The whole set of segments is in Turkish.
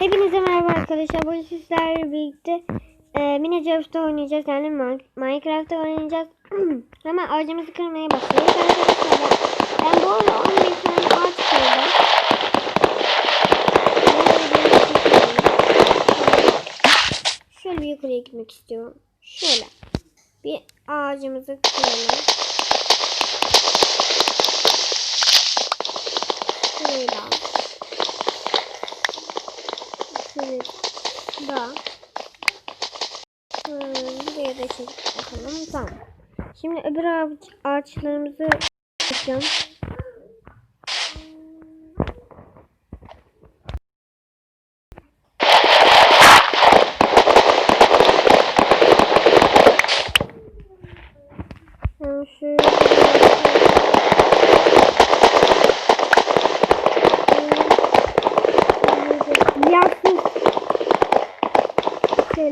Hepinize merhaba arkadaşlar. Bugün sizlerle birlikte e, Jobs'ta oynayacağız. Yani Min- Minecraft'ta oynayacağız. Hemen ağacımızı kırmaya başlıyoruz. Arkadaşlar ben bu arada 11 tane ağaç kırdım. Şöyle yukarıya gitmek istiyorum. Şöyle. Bir ağacımızı kıralım. Şöyle da hmm, buraya da şey yapalım. Tamam. Şimdi öbür ağaç, ağaçlarımızı yapacağım. Yani şöyle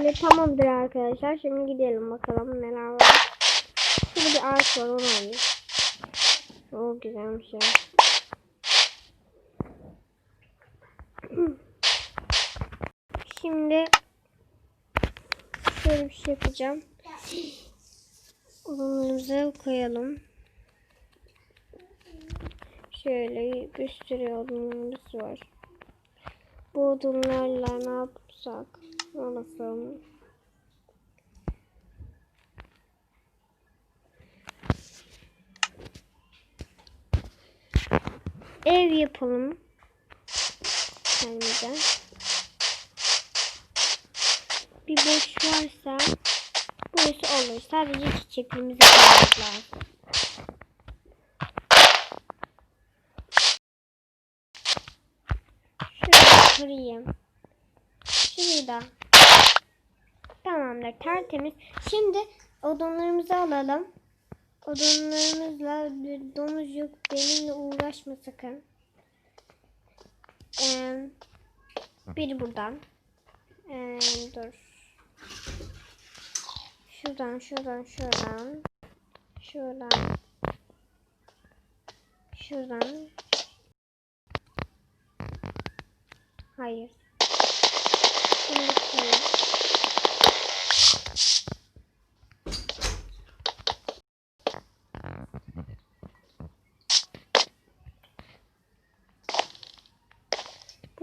Şöyle tamamdır arkadaşlar. Şimdi gidelim bakalım neler var. Şurada bir ağaç var onu alayım. O güzelmiş ya. Şimdi şöyle bir şey yapacağım. Odunlarımızı koyalım. Şöyle bir sürü odunlarımız var. Bu odunlarla ne yapsak? Anlasam. Ev yapalım. Kendimize. Bir boş varsa burası olur. Sadece çiçeklerimizi koymak lazım. Şöyle kırayım. Şurayı. Tamamdır. Tertemiz. Şimdi odunlarımızı alalım. Odunlarımızla bir domuzcuk benimle uğraşma sakın. Ee, biri buradan. Ee, dur. Şuradan, şuradan, şuradan. Şuradan. Şuradan. Hayır. Şimdi koyayım.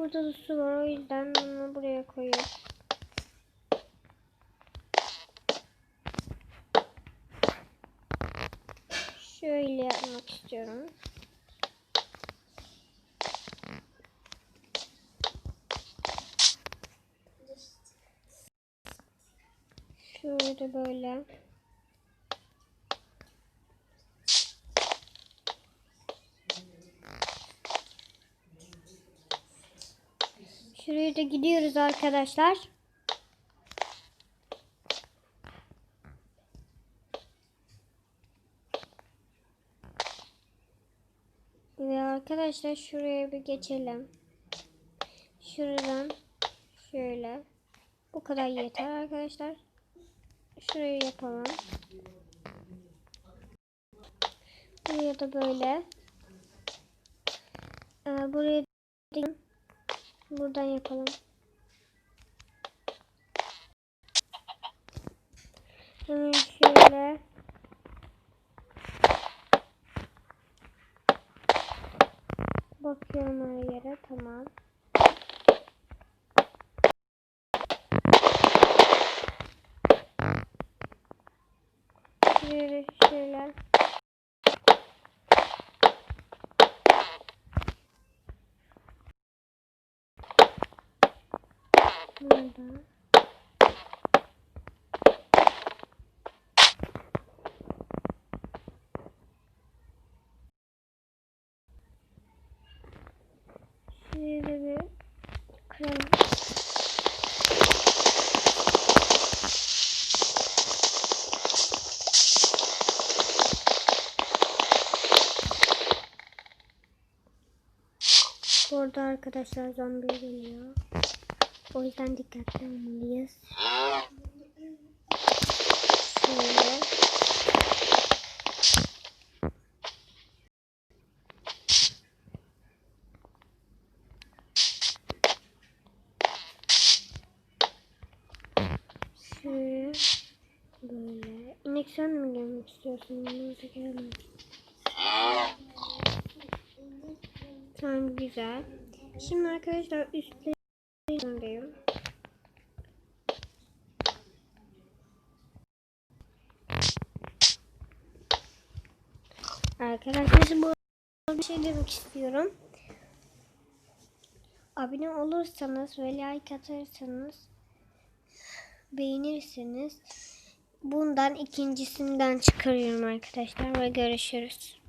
Burada da su var o yüzden onu buraya koyuyorum. Şöyle yapmak istiyorum. Şöyle böyle. Şuraya da gidiyoruz arkadaşlar. Ve arkadaşlar şuraya bir geçelim. Şuradan şöyle. Bu kadar yeter arkadaşlar. Şurayı yapalım. Buraya da böyle. Ee, buraya da buradan yapalım. Hemen şöyle. Bakıyorum her yere. Tamam. Şöyle şöyle. Burada. Şöyle bir kıralım. Burada arkadaşlar zombi geliyor. O yüzden dikkatli olmalıyız. Şöyle. Şöyle. Böyle. İnek sen mi gelmek istiyorsun? Yanımıza gelelim. Tamam güzel. Şimdi arkadaşlar üstte üstlerindeyim. Arkadaşlar bu bir şey demek istiyorum. Abone olursanız ve like atarsanız beğenirseniz bundan ikincisinden çıkarıyorum arkadaşlar ve görüşürüz.